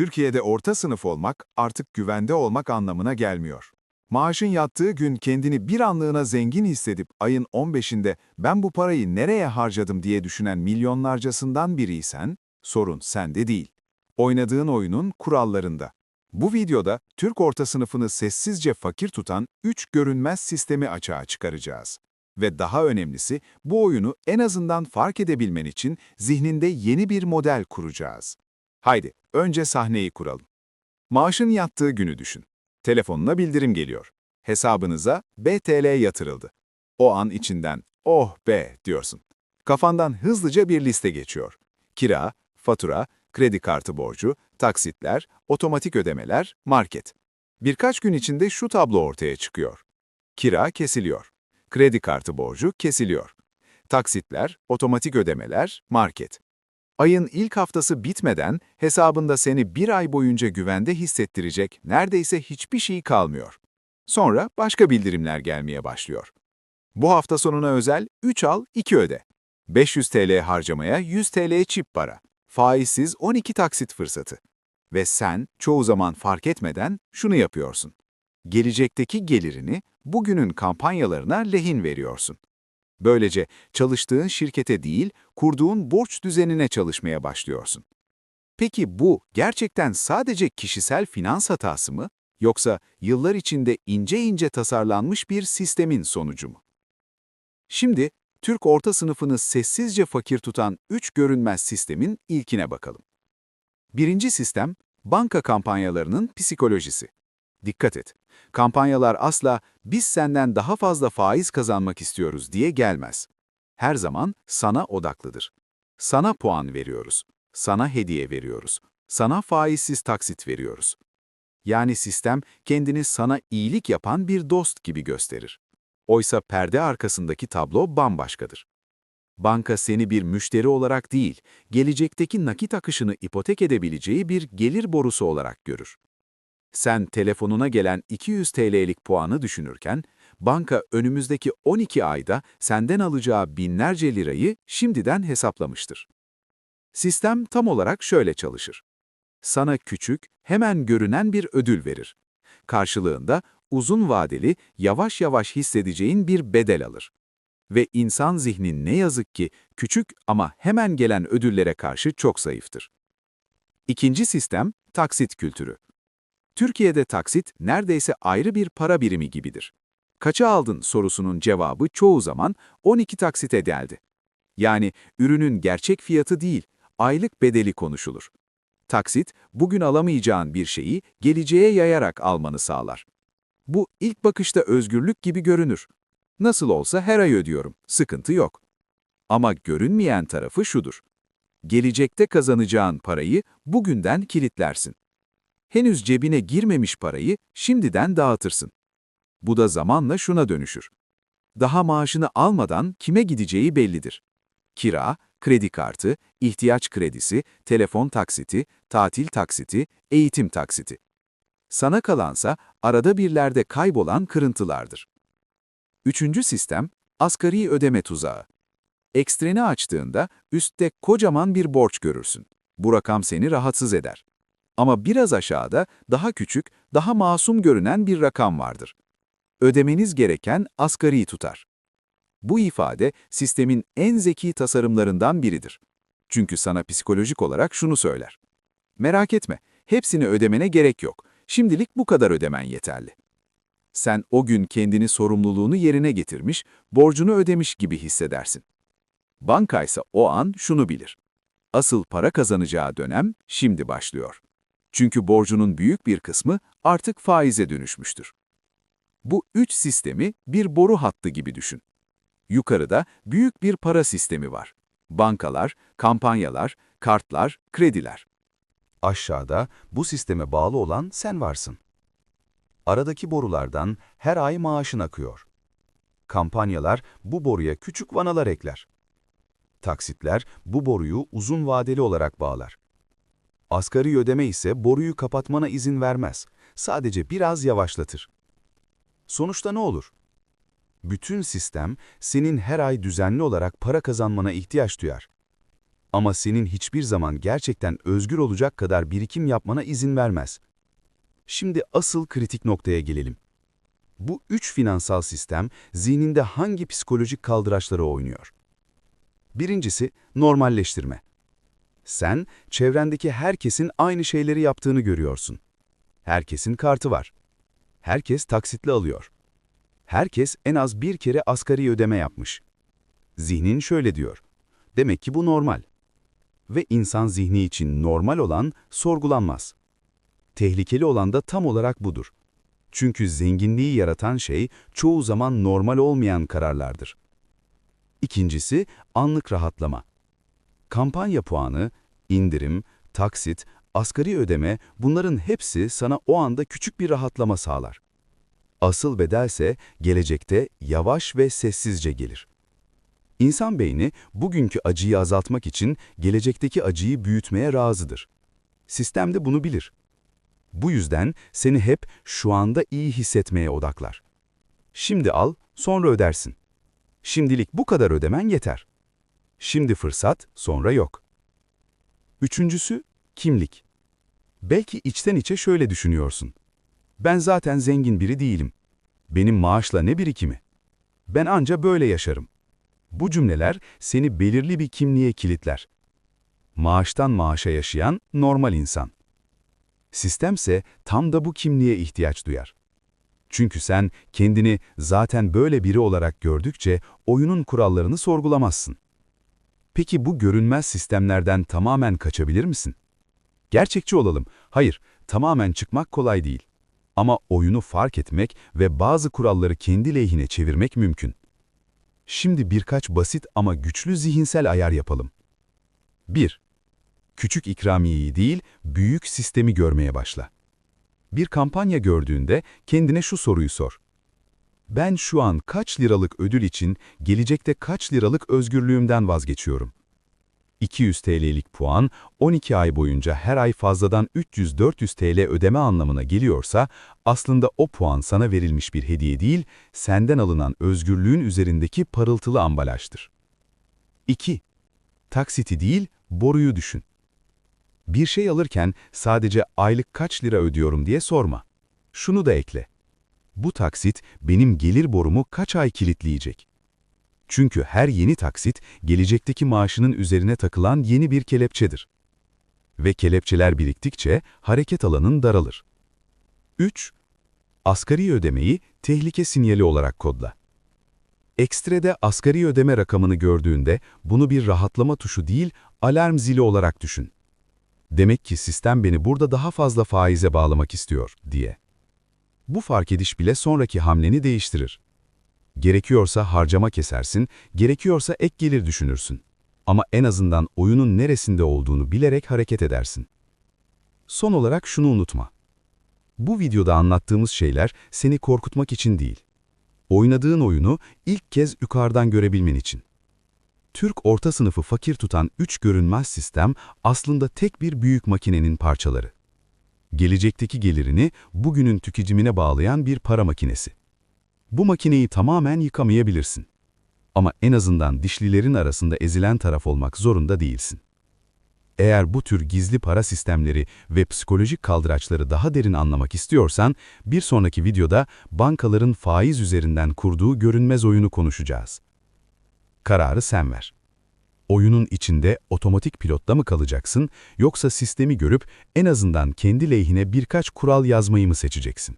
Türkiye'de orta sınıf olmak artık güvende olmak anlamına gelmiyor. Maaşın yattığı gün kendini bir anlığına zengin hissedip ayın 15'inde ben bu parayı nereye harcadım diye düşünen milyonlarcasından biriysen, sorun sende değil. Oynadığın oyunun kurallarında. Bu videoda Türk orta sınıfını sessizce fakir tutan 3 görünmez sistemi açığa çıkaracağız. Ve daha önemlisi bu oyunu en azından fark edebilmen için zihninde yeni bir model kuracağız. Haydi, önce sahneyi kuralım. Maaşın yattığı günü düşün. Telefonuna bildirim geliyor. Hesabınıza BTL yatırıldı. O an içinden, oh be diyorsun. Kafandan hızlıca bir liste geçiyor. Kira, fatura, kredi kartı borcu, taksitler, otomatik ödemeler, market. Birkaç gün içinde şu tablo ortaya çıkıyor. Kira kesiliyor. Kredi kartı borcu kesiliyor. Taksitler, otomatik ödemeler, market. Ayın ilk haftası bitmeden hesabında seni bir ay boyunca güvende hissettirecek neredeyse hiçbir şey kalmıyor. Sonra başka bildirimler gelmeye başlıyor. Bu hafta sonuna özel 3 al 2 öde. 500 TL harcamaya 100 TL çip para. Faizsiz 12 taksit fırsatı. Ve sen çoğu zaman fark etmeden şunu yapıyorsun. Gelecekteki gelirini bugünün kampanyalarına lehin veriyorsun. Böylece çalıştığın şirkete değil, kurduğun borç düzenine çalışmaya başlıyorsun. Peki bu gerçekten sadece kişisel finans hatası mı, yoksa yıllar içinde ince ince tasarlanmış bir sistemin sonucu mu? Şimdi Türk orta sınıfını sessizce fakir tutan üç görünmez sistemin ilkine bakalım. Birinci sistem, banka kampanyalarının psikolojisi. Dikkat et, kampanyalar asla biz senden daha fazla faiz kazanmak istiyoruz diye gelmez. Her zaman sana odaklıdır. Sana puan veriyoruz, sana hediye veriyoruz, sana faizsiz taksit veriyoruz. Yani sistem kendini sana iyilik yapan bir dost gibi gösterir. Oysa perde arkasındaki tablo bambaşkadır. Banka seni bir müşteri olarak değil, gelecekteki nakit akışını ipotek edebileceği bir gelir borusu olarak görür. Sen telefonuna gelen 200 TL'lik puanı düşünürken, banka önümüzdeki 12 ayda senden alacağı binlerce lirayı şimdiden hesaplamıştır. Sistem tam olarak şöyle çalışır. Sana küçük, hemen görünen bir ödül verir. Karşılığında uzun vadeli, yavaş yavaş hissedeceğin bir bedel alır. Ve insan zihni ne yazık ki küçük ama hemen gelen ödüllere karşı çok zayıftır. İkinci sistem, taksit kültürü. Türkiye'de taksit neredeyse ayrı bir para birimi gibidir. Kaça aldın sorusunun cevabı çoğu zaman 12 taksite geldi. Yani ürünün gerçek fiyatı değil, aylık bedeli konuşulur. Taksit, bugün alamayacağın bir şeyi geleceğe yayarak almanı sağlar. Bu ilk bakışta özgürlük gibi görünür. Nasıl olsa her ay ödüyorum, sıkıntı yok. Ama görünmeyen tarafı şudur. Gelecekte kazanacağın parayı bugünden kilitlersin henüz cebine girmemiş parayı şimdiden dağıtırsın. Bu da zamanla şuna dönüşür. Daha maaşını almadan kime gideceği bellidir. Kira, kredi kartı, ihtiyaç kredisi, telefon taksiti, tatil taksiti, eğitim taksiti. Sana kalansa arada birlerde kaybolan kırıntılardır. Üçüncü sistem, asgari ödeme tuzağı. Ekstreni açtığında üstte kocaman bir borç görürsün. Bu rakam seni rahatsız eder. Ama biraz aşağıda daha küçük, daha masum görünen bir rakam vardır. Ödemeniz gereken asgari tutar. Bu ifade sistemin en zeki tasarımlarından biridir. Çünkü sana psikolojik olarak şunu söyler. Merak etme, hepsini ödemene gerek yok. Şimdilik bu kadar ödemen yeterli. Sen o gün kendini sorumluluğunu yerine getirmiş, borcunu ödemiş gibi hissedersin. Bankaysa o an şunu bilir. Asıl para kazanacağı dönem şimdi başlıyor. Çünkü borcunun büyük bir kısmı artık faize dönüşmüştür. Bu üç sistemi bir boru hattı gibi düşün. Yukarıda büyük bir para sistemi var. Bankalar, kampanyalar, kartlar, krediler. Aşağıda bu sisteme bağlı olan sen varsın. Aradaki borulardan her ay maaşın akıyor. Kampanyalar bu boruya küçük vanalar ekler. Taksitler bu boruyu uzun vadeli olarak bağlar. Asgari ödeme ise boruyu kapatmana izin vermez. Sadece biraz yavaşlatır. Sonuçta ne olur? Bütün sistem senin her ay düzenli olarak para kazanmana ihtiyaç duyar. Ama senin hiçbir zaman gerçekten özgür olacak kadar birikim yapmana izin vermez. Şimdi asıl kritik noktaya gelelim. Bu üç finansal sistem zihninde hangi psikolojik kaldıraçları oynuyor? Birincisi normalleştirme. Sen çevrendeki herkesin aynı şeyleri yaptığını görüyorsun. Herkesin kartı var. Herkes taksitli alıyor. Herkes en az bir kere asgari ödeme yapmış. Zihnin şöyle diyor. Demek ki bu normal. Ve insan zihni için normal olan sorgulanmaz. Tehlikeli olan da tam olarak budur. Çünkü zenginliği yaratan şey çoğu zaman normal olmayan kararlardır. İkincisi anlık rahatlama. Kampanya puanı, indirim, taksit, asgari ödeme bunların hepsi sana o anda küçük bir rahatlama sağlar. Asıl bedelse gelecekte yavaş ve sessizce gelir. İnsan beyni bugünkü acıyı azaltmak için gelecekteki acıyı büyütmeye razıdır. Sistem de bunu bilir. Bu yüzden seni hep şu anda iyi hissetmeye odaklar. Şimdi al, sonra ödersin. Şimdilik bu kadar ödemen yeter. Şimdi fırsat, sonra yok. Üçüncüsü, kimlik. Belki içten içe şöyle düşünüyorsun. Ben zaten zengin biri değilim. Benim maaşla ne birikimi? Ben anca böyle yaşarım. Bu cümleler seni belirli bir kimliğe kilitler. Maaştan maaşa yaşayan normal insan. Sistemse tam da bu kimliğe ihtiyaç duyar. Çünkü sen kendini zaten böyle biri olarak gördükçe oyunun kurallarını sorgulamazsın. Peki bu görünmez sistemlerden tamamen kaçabilir misin? Gerçekçi olalım. Hayır, tamamen çıkmak kolay değil. Ama oyunu fark etmek ve bazı kuralları kendi lehine çevirmek mümkün. Şimdi birkaç basit ama güçlü zihinsel ayar yapalım. 1. Küçük ikramiyeyi değil, büyük sistemi görmeye başla. Bir kampanya gördüğünde kendine şu soruyu sor. Ben şu an kaç liralık ödül için gelecekte kaç liralık özgürlüğümden vazgeçiyorum? 200 TL'lik puan 12 ay boyunca her ay fazladan 300-400 TL ödeme anlamına geliyorsa aslında o puan sana verilmiş bir hediye değil, senden alınan özgürlüğün üzerindeki parıltılı ambalajdır. 2. Taksiti değil, boruyu düşün. Bir şey alırken sadece aylık kaç lira ödüyorum diye sorma. Şunu da ekle. Bu taksit benim gelir borumu kaç ay kilitleyecek? Çünkü her yeni taksit gelecekteki maaşının üzerine takılan yeni bir kelepçedir. Ve kelepçeler biriktikçe hareket alanın daralır. 3. Asgari ödemeyi tehlike sinyali olarak kodla. Ekstrede asgari ödeme rakamını gördüğünde bunu bir rahatlama tuşu değil, alarm zili olarak düşün. Demek ki sistem beni burada daha fazla faize bağlamak istiyor, diye. Bu fark ediş bile sonraki hamleni değiştirir. Gerekiyorsa harcama kesersin, gerekiyorsa ek gelir düşünürsün. Ama en azından oyunun neresinde olduğunu bilerek hareket edersin. Son olarak şunu unutma. Bu videoda anlattığımız şeyler seni korkutmak için değil. Oynadığın oyunu ilk kez yukarıdan görebilmen için. Türk orta sınıfı fakir tutan üç görünmez sistem aslında tek bir büyük makinenin parçaları. Gelecekteki gelirini bugünün tüketimine bağlayan bir para makinesi. Bu makineyi tamamen yıkamayabilirsin. Ama en azından dişlilerin arasında ezilen taraf olmak zorunda değilsin. Eğer bu tür gizli para sistemleri ve psikolojik kaldıraçları daha derin anlamak istiyorsan, bir sonraki videoda bankaların faiz üzerinden kurduğu görünmez oyunu konuşacağız. Kararı sen ver. Oyunun içinde otomatik pilotta mı kalacaksın, yoksa sistemi görüp en azından kendi lehine birkaç kural yazmayı mı seçeceksin?